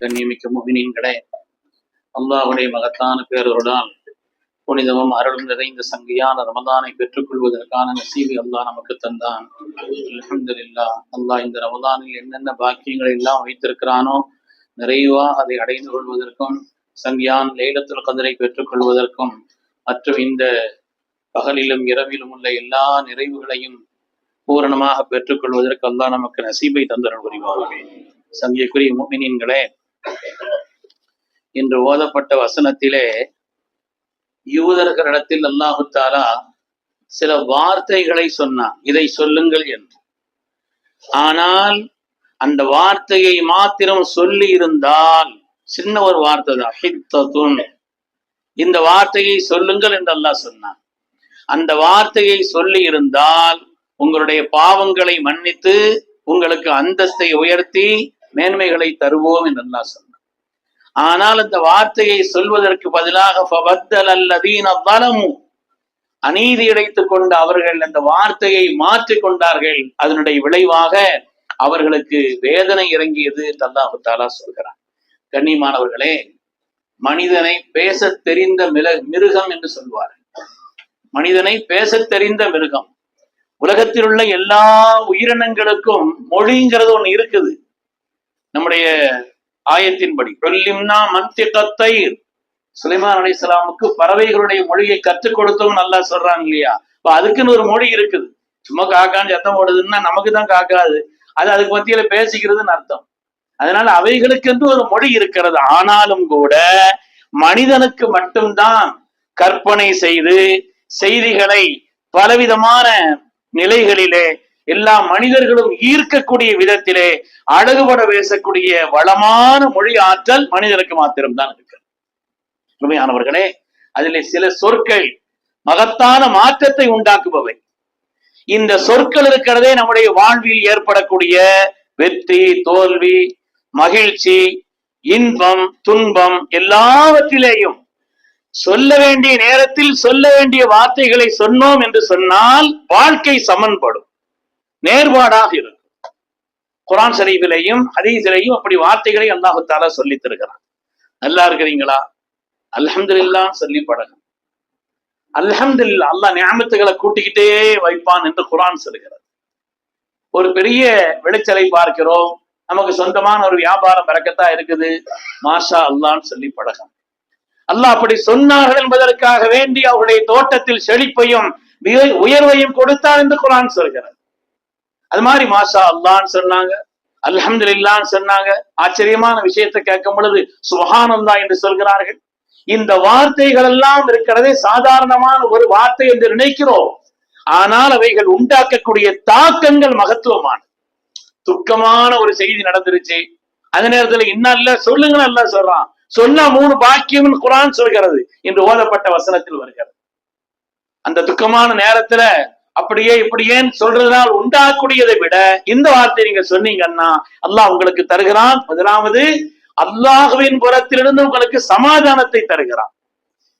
கண்ணியமிக்க முகினீன்களே அல்லாஹுடைய மகத்தான பேரருடால் புனிதமும் அருளும் நிறைந்த சங்கையான ரமதானை பெற்றுக்கொள்வதற்கான நசீபை அல்லாஹ் நமக்கு தந்தான். அல்லாஹ் இந்த ரமதானில் என்னென்ன பாக்கியங்களை எல்லாம் வைத்திருக்கிறானோ நிறைவா அதை அடைந்து கொள்வதற்கும் சங்கியான் லைலத்துல் கதிரை பெற்றுக்கொள்வதற்கும் மற்றும் இந்த பகலிலும் இரவிலும் உள்ள எல்லா நிறைவுகளையும் பூரணமாக பெற்றுக்கொள்வதற்கு அல்லாஹ் நமக்கு நசீபை தந்தரன் புரிவாகவே சங்கியக்குரிய முமினின்களே இன்று ஓதப்பட்ட வசனத்திலே யூதர்களிடத்தில் அல்லாஹு தாலா சில வார்த்தைகளை சொன்னான். இதை சொல்லுங்கள் என்று. ஆனால் அந்த வார்த்தையை மாத்திரம் சொல்லி இருந்தால் சின்ன ஒரு வார்த்தை தான். ஹித்ததுன். இந்த வார்த்தையை சொல்லுங்கள் என்று அல்லாஹ் சொன்னான். அந்த வார்த்தையை சொல்லி இருந்தால் உங்களுடைய பாவங்களை மன்னித்து உங்களுக்கு அந்தஸ்தை உயர்த்தி மேன்மைகளை தருவோம் என்று அல்லா சொன்னான். ஆனால் அந்த வார்த்தையை சொல்வதற்கு பதிலாக அநீதி இடைத்துக் கொண்டு அவர்கள் அந்த வார்த்தையை மாற்றிக் கொண்டார்கள். அதனுடைய விளைவாக அவர்களுக்கு வேதனை இறங்கியது தல்லாஹு தாலா சொல்கிறான். கண்ணியமானவர்களே மனிதனை பேச தெரிந்த மில மிருகம் என்று சொல்வார் மனிதனை பேச தெரிந்த மிருகம். உலகத்தில் உள்ள எல்லா உயிரினங்களுக்கும் மொழிங்கிறது ஒண்ணு இருக்குது. நம்முடைய ஆயத்தின்படி. சொல்லிம்னா மந்திகத்தை சுலைமான் அலைஹிஸ்ஸலாமுக்கு பறவைகளுடைய மொழியை கற்றுக் கொடுத்தோம் நல்லா சொல்றாங்க இல்லையா? இப்ப அதுக்குன்னு ஒரு மொழி இருக்குது. சும்மா காக்கான்னு சத்தம் ஓடுதுன்னா நமக்கு தான் காக்காது. அது அதுக்கு மத்தியில பேசிக்கிறதுன்னு அர்த்தம். அதனால அவைகளுக்கென்று ஒரு மொழி இருக்கிறது. ஆனாலும் கூட மனிதனுக்கு மட்டும்தான் கற்பனை செய்து செய்திகளை பலவிதமான நிலைகளிலே எல்லா மனிதர்களும் ஈர்க்கக்கூடிய விதத்திலே அழகுபட பேசக்கூடிய வளமான மொழி ஆற்றல் மனிதனுக்கு மாத்திரம்தான் இருக்கு. உண்மையானவர்களே அதிலே சில சொற்கள் மகத்தான மாற்றத்தை உண்டாக்குபவை. இந்த சொற்கள் இருக்கிறதே நம்முடைய வாழ்வில் ஏற்படக்கூடிய வெற்றி தோல்வி மகிழ்ச்சி இன்பம் துன்பம் எல்லாவற்றிலேயும் சொல்ல வேண்டிய நேரத்தில் சொல்ல வேண்டிய வார்த்தைகளை சொன்னோம் என்று சொன்னால் வாழ்க்கை சமன்படும். நேர்பாடாக இருக்கும். குரான் சரீபிலையும் ஹதீஸிலையும் அப்படி வார்த்தைகளை அல்லாஹத்தால சொல்லி தருகிறான். நல்லா இருக்கிறீங்களா? அல்ஹம்துலில்லா சொல்லி பழகும். அல்ஹம்துல்லா அல்லாஹ் நியாமத்துகளை கூட்டிக்கிட்டே வைப்பான் என்று குரான் சொல்கிறது. ஒரு பெரிய விளைச்சலை பார்க்கிறோம். நமக்கு சொந்தமான ஒரு வியாபாரம் பறக்கத்தா இருக்குது. மாஷா அல்லான்னு சொல்லி பழகம். அல்லாஹ் அப்படி சொன்னார்கள் என்பதற்காக வேண்டி அவருடைய தோட்டத்தில் செழிப்பையும் உயர்வையும் கொடுத்தான் என்று குரான் சொல்கிறது. அது மாதிரி மாஷா அல்லான்னு சொன்னாங்க. அல்ஹம்துலில்லான்னு சொன்னாங்க. ஆச்சரியமான விஷயத்தை கேட்கும் பொழுது சுஹானந்தா என்று சொல்கிறார்கள். இந்த வார்த்தைகள் எல்லாம் இருக்கிறதே சாதாரணமான ஒரு வார்த்தை என்று நினைக்கிறோம். ஆனால் அவைகள் உண்டாக்கக்கூடிய தாக்கங்கள் மகத்துவமான துக்கமான ஒரு செய்தி நடந்துருச்சு. அந்த நேரத்துல இன்னல்ல சொல்லுங்க நல்லா சொல்றான். சொன்னா மூணு பாக்கியம் குரான் சொல்கிறது என்று ஓதப்பட்ட வசனத்தில் வருகிறது. அந்த துக்கமான நேரத்துல அப்படியே இப்படியே சொல்றதுனால் உண்டாகக்கூடியதை விட இந்த வார்த்தை நீங்க சொன்னீங்கன்னா அல்லாஹ் உங்களுக்கு தருகிறான். முதலாவது அல்லாஹுவின் புறத்திலிருந்து உங்களுக்கு சமாதானத்தை தருகிறான்.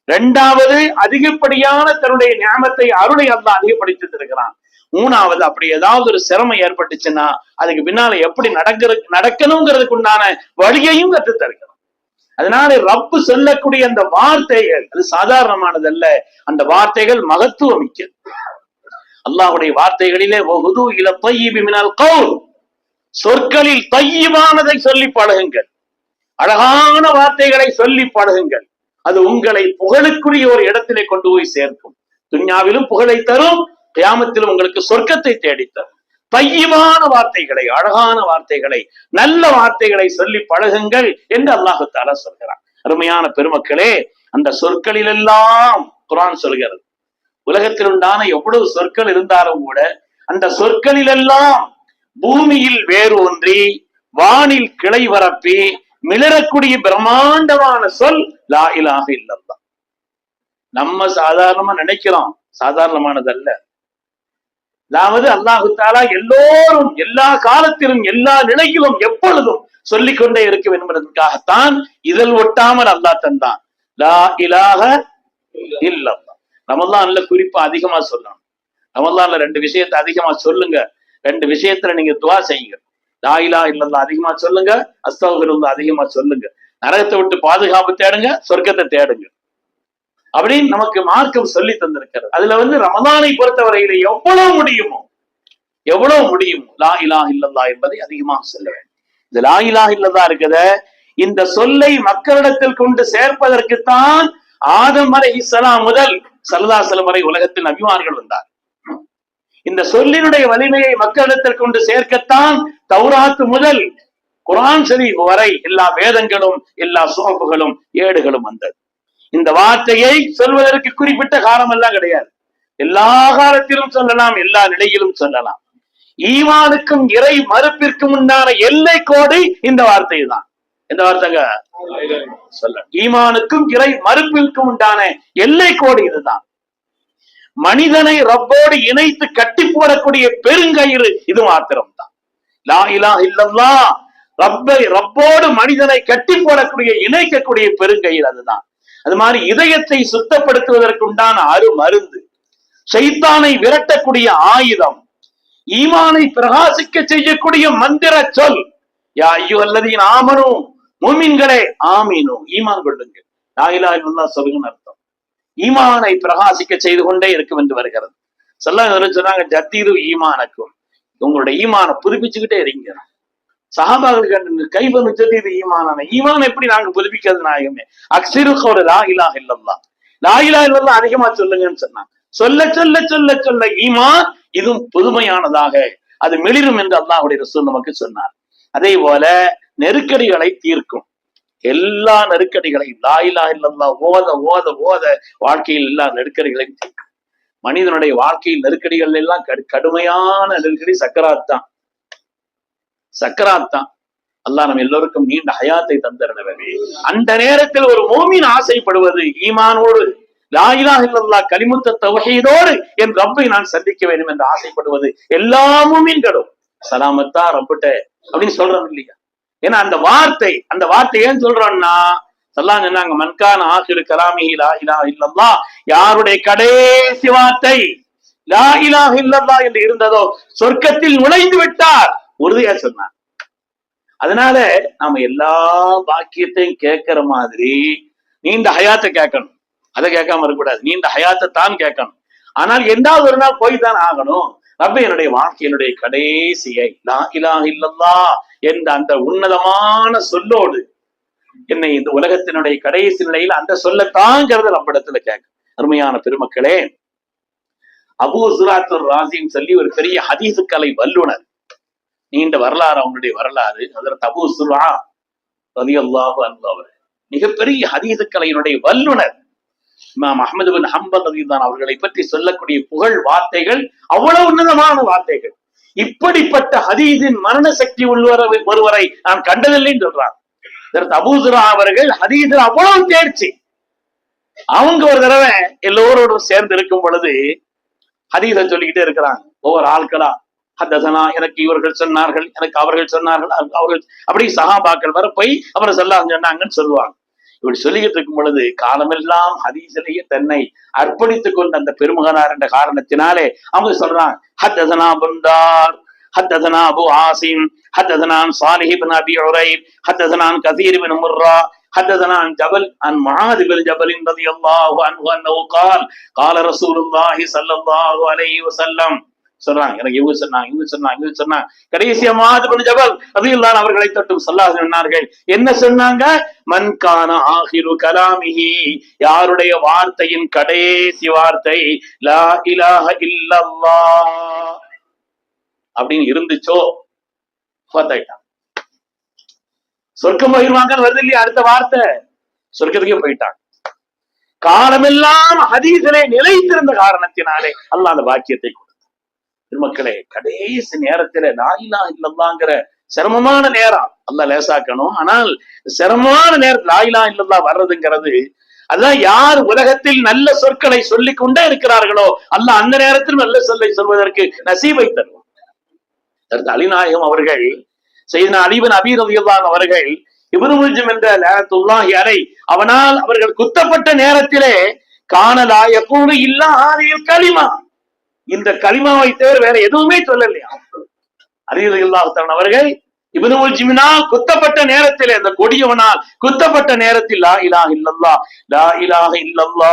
இரண்டாவது அதிகப்படியான தன்னுடைய ஞாபகத்தை அருளை அல்லாஹ் அதிகப்படுத்தி தருகிறான். மூணாவது அப்படி ஏதாவது ஒரு சிரமம் ஏற்பட்டுச்சுன்னா அதுக்கு பின்னால எப்படி நடக்கிற நடக்கணுங்கிறதுக்கு உண்டான வழியையும் கற்று தருகிறான். அதனால ரப்பு சொல்லக்கூடிய அந்த வார்த்தைகள் அது சாதாரணமானதல்ல. அந்த வார்த்தைகள் மகத்துவமிக்கது. அல்லாஹுடைய வார்த்தைகளிலே ஒகுது இல தையிபி கவுல். சொற்களில் தையமானதை சொல்லி பழகுங்கள் அழகான வார்த்தைகளை சொல்லி பழகுங்கள் அது உங்களை புகழுக்குரிய ஒரு இடத்திலே கொண்டு போய் சேர்க்கும். துன்யாவிலும் புகழை தரும் கியாமத்திலும் உங்களுக்கு சொர்க்கத்தை தேடித்தரும் தையமான வார்த்தைகளை அழகான வார்த்தைகளை நல்ல வார்த்தைகளை சொல்லி பழகுங்கள் என்று அல்லாஹு தாலா சொல்கிறான். அருமையான பெருமக்களே அந்த சொற்களிலெல்லாம் குரான் சொல்கிறது. உலகத்தில் உண்டான எவ்வளவு சொற்கள் இருந்தாலும் கூட அந்த சொற்களிலெல்லாம் பூமியில் வேரூன்றி வானில் கிளை வரப்பி மிளறக்கூடிய பிரம்மாண்டமான சொல் லா இலாக இல்லல்லா நம்ம சாதாரணமா நினைக்கிறோம் சாதாரணமானதல்ல. அதாவது அல்லாஹு தாலா எல்லோரும் எல்லா காலத்திலும் எல்லா நிலையிலும் எப்பொழுதும் சொல்லிக் கொண்டே இருக்கும் என்பதற்காகத்தான் இதழ் ஒட்டாமல் அல்லாஹ் தந்தான். லா இலாக இல்லம் ரமல்லான்ல குறிப்பா அதிகமா சொல்லணும். ரமல்லான்ல ரெண்டு விஷயத்தை அதிகமா சொல்லுங்க. ரெண்டு விஷயத்துல நீங்க துவா செய்யுங்க. லாயிலா இல்லல்லா அதிகமா சொல்லுங்க. அஸ்தவர்கள் அதிகமா சொல்லுங்க. நரகத்தை விட்டு பாதுகாப்பு தேடுங்க சொர்க்கத்தை தேடுங்க. அப்படின்னு நமக்கு மார்க்கம் சொல்லி தந்திருக்கிறது. அதுல வந்து ரமதானை பொறுத்தவரையில எவ்வளவு முடியுமோ எவ்வளவு முடியும் லா இலா இல்லல்லா என்பதை அதிகமாக சொல்ல வேண்டும். இந்த லா இலா இருக்கிறத இருக்குத. இந்த சொல்லை மக்களிடத்தில் கொண்டு சேர்ப்பதற்குத்தான் ஆதம் அலை இஸ்லாம் முதல் சரதாசலம் வரை உலகத்தில் அபிமானிகள் வந்தார். இந்த சொல்லினுடைய வலிமையை மக்களிடத்தில் கொண்டு சேர்க்கத்தான் தௌராத்து முதல் குரான் ஷரீஃப் வரை எல்லா வேதங்களும் எல்லா சோப்புகளும் ஏடுகளும் வந்தது. இந்த வார்த்தையை சொல்வதற்கு குறிப்பிட்ட காலம் எல்லாம் கிடையாது. எல்லா காலத்திலும் சொல்லலாம் எல்லா நிலையிலும் சொல்லலாம். ஈமானுக்கும் இறை மறுப்பிற்கும் உண்டான எல்லை கோடு இந்த வார்த்தை தான் இந்த வார்த்தைங்க? ஈமானுக்கும் இறை மறுப்பிற்கும் உண்டான எல்லை கோடு இதுதான். மனிதனை ரப்போடு இணைத்து கட்டி போடக்கூடிய பெருங்கயிறு இது மாத்திரம் தான் லா இலா இல்லல்லா ரப்பை ரப்போடு மனிதனை கட்டி போடக்கூடிய இணைக்கக்கூடிய பெருங்கயிறு அதுதான். அது மாதிரி இதயத்தை சுத்தப்படுத்துவதற்கு உண்டான அரு மருந்து சைத்தானை விரட்டக்கூடிய ஆயுதம் ஈமானை பிரகாசிக்க செய்யக்கூடிய மந்திர சொல் யா ஐயோ அல்லதீன் ஆமனும் மூமின்களே ஆமீனு ஈமான் கொள்ளுங்கள். நாயிலா இல்லா சொல்லுங்கன்னு அர்த்தம். ஈமானை பிரகாசிக்க செய்து கொண்டே இருக்கும் என்று வருகிறது. சொல்ல சொன்னாங்க ஜத்தீது ஈமானக்கும். உங்களுடைய ஈமான புதுப்பிச்சுக்கிட்டே இருங்க. சஹாபாக்களுக்கு கைபனு ஜத்தீது ஈமானான? ஈமான் எப்படி நாங்க புதுப்பிக்கிறது நாயகமே? அக்சிருக்கோட லா இலா இல்லல்லா லா இலா இல்லல்லா அதிகமா சொல்லுங்கன்னு சொன்னாங்க. சொல்ல சொல்ல சொல்ல சொல்ல ஈமான் இதுவும் புதுமையானதாக. அது மிளிரும் என்று அல்லாஹுடைய ரசூல் நமக்கு சொன்னார். அதே போல நெருக்கடிகளை தீர்க்கும். எல்லா நெருக்கடிகளையும் லாயிலா இல்லல்லா ஓத ஓத ஓத வாழ்க்கையில் எல்லா நெருக்கடிகளையும் தீர்க்கும். மனிதனுடைய வாழ்க்கையில் நெருக்கடிகள் எல்லாம் கடு கடுமையான நெருக்கடி சக்கராத் தான். சக்கராத் தான். அல்லா நம்ம எல்லோருக்கும் நீண்ட ஹயாத்தை தந்திரனவே அந்த நேரத்தில் ஒரு மோமின் ஆசைப்படுவது ஈமானோடு லாயிலா இல்லல்லா கலிமுத்த தவகையோடு என் ரப்பை நான் சந்திக்க வேண்டும் என்று ஆசைப்படுவது எல்லா மூமீன்களும். சலாமத்தா ரப்பிட்ட அப்படின்னு சொல்றோம் இல்லையா? ஏன்னா அந்த வார்த்தை அந்த வார்த்தை ஏன் சொல்றோம்னா சொல்லாம் சொன்னாங்க மன்கான் ஆசிரு கலாமிஹி லா இலா இல்லல்லா யாருடைய கடைசி வார்த்தை லா இலா இல்லல்லா என்று இருந்ததோ சொர்க்கத்தில் நுழைந்து விட்டார். உறுதியா சொன்னார். அதனால நாம எல்லா பாக்கியத்தையும் கேட்கிற மாதிரி நீண்ட ஹயாத்தை கேட்கணும். அதை கேட்காம இருக்கக்கூடாது. நீண்ட ஹயாத்தை தான் கேட்கணும். ஆனால் எந்தாவது ஒரு நாள் போய் தான் ஆகணும். ரப்ப என்னுடைய வாழ்க்கையினுடைய கடைசியை லா இலா இல்லல்லா என்ற அந்த உன்னதமான சொல்லோடு என்னை இந்த உலகத்தினுடைய கடைசி நிலையில் அந்த சொல்லத்தாங்கிறது நம்மிடத்துல கேட்க. அருமையான பெருமக்களே அபு சுராத்துர் ராசின்னு சொல்லி ஒரு பெரிய ஹதீசு கலை வல்லுனர். நீண்ட வரலாறு அவனுடைய வரலாறு அதில் தபூ சுரா ரதி அல்லாஹு அவர் மிகப்பெரிய ஹதீசு கலையினுடைய வல்லுனர் இமாம் அஹமது பின் ஹம்பல் ரதிதான் அவர்களை பற்றி சொல்லக்கூடிய புகழ் வார்த்தைகள் அவ்வளவு உன்னதமான வார்த்தைகள். இப்படிப்பட்ட ஹதீஸின் மரண சக்தி உள்ளவர ஒருவரை நான் கண்டதில்லைன்னு சொல்றான். அபூசுரா அவர்கள் ஹதீஸில் அவ்வளவு தேர்ச்சி. அவங்க ஒரு தடவை எல்லோரோடும் சேர்ந்து இருக்கும் பொழுது ஹதீஸை சொல்லிக்கிட்டே இருக்கிறாங்க. ஒவ்வொரு ஆட்களா ஹத்தசனா எனக்கு இவர்கள் சொன்னார்கள் எனக்கு அவர்கள் சொன்னார்கள் அவர்கள் அப்படி சகாபாக்கள் வர போய் அவரை சொல்லாங்க சொன்னாங்கன்னு சொல்லுவாங்க. இப்படி சொல்லிக்கிட்டு இருக்கும் பொழுது காலமெல்லாம் ஹதீசிலேயே தன்னை அர்ப்பணித்துக் கொண்ட அந்த பெருமகனார் என்ற காரணத்தினாலே அவங்க சொல்றாங்க ஹத்தசனா புந்தார் حدثنا ابو عاصم حدثنا عن صالح بن ابي عريب حدثنا عن كثير بن مرة حدثنا عن جبل عن معاذ بن جبل رضي الله عنه انه قال قال رسول الله صلى الله عليه وسلم சொல்றாங்க எனக்கு இவங்க சொன்னாங்க இவங்க சொன்னாங்க இவங்க சொன்னாங்க. கடைசியா மாதிரி ஜபல் அதையெல்லாம் அவர்களை தொட்டும் சொல்லாது சொன்னார்கள் என்ன சொன்னாங்க? மன்கான ஆஹிரு கலாமிஹி யாருடைய வார்த்தையின் கடைசி வார்த்தை லா இலாஹ இல்லல்லா அப்படின்னு இருந்துச்சோ? பார்த்தாயிட்டான் சொர்க்கம் போயிருவாங்கன்னு வருது இல்லையா அடுத்த வார்த்தை? சொர்க்கத்துக்கே போயிட்டான். காலமெல்லாம் ஹதீசனை நிலைத்திருந்த காரணத்தினாலே அல்லாஹ் அந்த பாக்கியத்தை திருமக்களே கடைசி நேரத்துல லாயிலா இல்லல்லாங்கிற சிரமமான நேரம். அல்ல லேசாக்கணும். ஆனால் சிரமமான நேரத்தில் லாயிலா இல்லல்லா வர்றதுங்கிறது அதான் யார் உலகத்தில் நல்ல சொற்களை சொல்லிக் கொண்டே இருக்கிறார்களோ அல்ல அந்த நேரத்தில் நல்ல சொல்லை சொல்வதற்கு நசீபை தருவோம் அலிநாயகம் அவர்கள் செய்த அலிபன் அபீரதியல்லான் அவர்கள் இவருமுஜம் என்ற நேரத்துல்லாஹி அறை அவனால் அவர்கள் குத்தப்பட்ட நேரத்திலே காணலா எப்போது இல்லா ஆதியில் களிமா இந்த களிமாவை தவிர வேற எதுவுமே சொல்லலையா? அலிரதியல்லாஹன் அவர்கள் இபனுல் ஜிமினா குத்தப்பட்ட நேரத்தில் அந்த கொடியவனால் குத்தப்பட்ட நேரத்தில் லா இலாஹ இல்லல்லா லா இலாஹ இல்லல்லா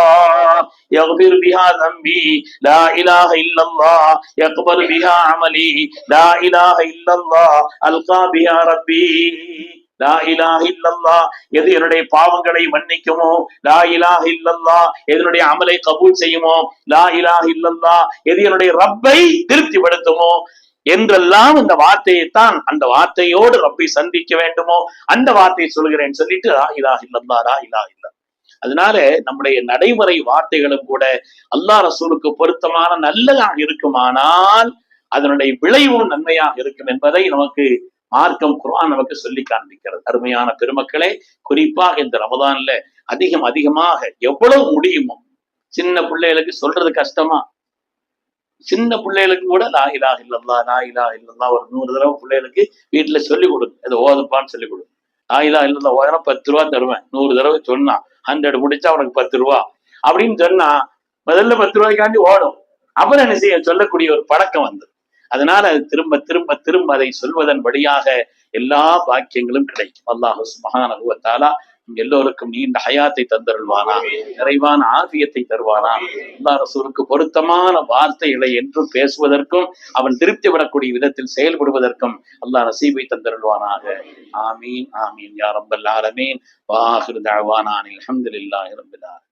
யக்பிர் பிஹா தம்பி லா இலாஹ இல்லல்லா யக்பர் பிஹா அமலி லா இலாஹ இல்லல்லா அல்கா பிஹா ரப்பி. லா இலாஹ இல்லல்லா எது என்னுடைய பாவங்களை மன்னிக்குமோ? லா இலாஹ இல்லல்லா எதனுடைய அமலை கபூல் செய்யுமோ? லா இலாஹ இல்லல்லா எது என்னுடைய ரப்பை திருப்திப்படுத்துமோ? என்றெல்லாம் இந்த வார்த்தையைத்தான் அந்த வார்த்தையோடு ரப்பை சந்திக்க வேண்டுமோ? அந்த வார்த்தையை சொல்கிறேன் சொல்லிட்டு லா இலாஹ இல்லல்லா லா இலாஹ இல்லல்லா. அதனால நம்முடைய நடைமுறை வார்த்தைகளும் கூட அல்லாஹ் ரசூலுக்கு பொருத்தமான நல்லதாக இருக்குமானால் அதனுடைய விளைவும் நன்மையாக இருக்கும் என்பதை நமக்கு மார்க்கம் குரான் நமக்கு சொல்லி காண்பிக்கிறது. அருமையான பெருமக்களே குறிப்பாக இந்த ரமதான்ல அதிகம் அதிகமாக எவ்வளவு முடியுமோ சின்ன பிள்ளைகளுக்கு சொல்றது கஷ்டமா? சின்ன பிள்ளைகளுக்கு கூட லா இலா இல்லல்லா லா இலா இல்லல்லா ஒரு நூறு தடவை பிள்ளைகளுக்கு வீட்டுல சொல்லி கொடுங்க இதை ஓதுப்பான்னு சொல்லி கொடுங்க லா இலா இல்லல்லா ஓதனா பத்து ரூபா தருவேன். நூறு தடவை சொன்னா ஹண்ட்ரட் முடிச்சா உனக்கு பத்து ரூபா. அப்படின்னு சொன்னா முதல்ல பத்து ரூபாய்க்காண்டி ஓடும். அப்புறம் என்ன செய்ய சொல்லக்கூடிய ஒரு பழக்கம் வந்து அதனால அது திரும்ப திரும்ப திரும்ப அதை சொல்வதன் வழியாக எல்லா பாக்கியங்களும் கிடைக்கும். அல்லாஹு நம் எல்லோருக்கும் நீண்ட ஹயாத்தை தந்தருள்வானா நிறைவான ஆபியத்தை தருவானா. அல்லாஹ் ரசூலுக்கு பொருத்தமான வார்த்தைகளை என்றும் பேசுவதற்கும் அவன் திருப்தி விடக்கூடிய விதத்தில் செயல்படுவதற்கும் அல்லாஹ் நசீபை தந்தருள்வானாக. ஆமீன். ஆமீன் யா ரப்பல் ஆலமீன். வாஹிர் தஅவானா அனில் ஹம்துலில்லாஹி ரப்பில் ஆலமீன்.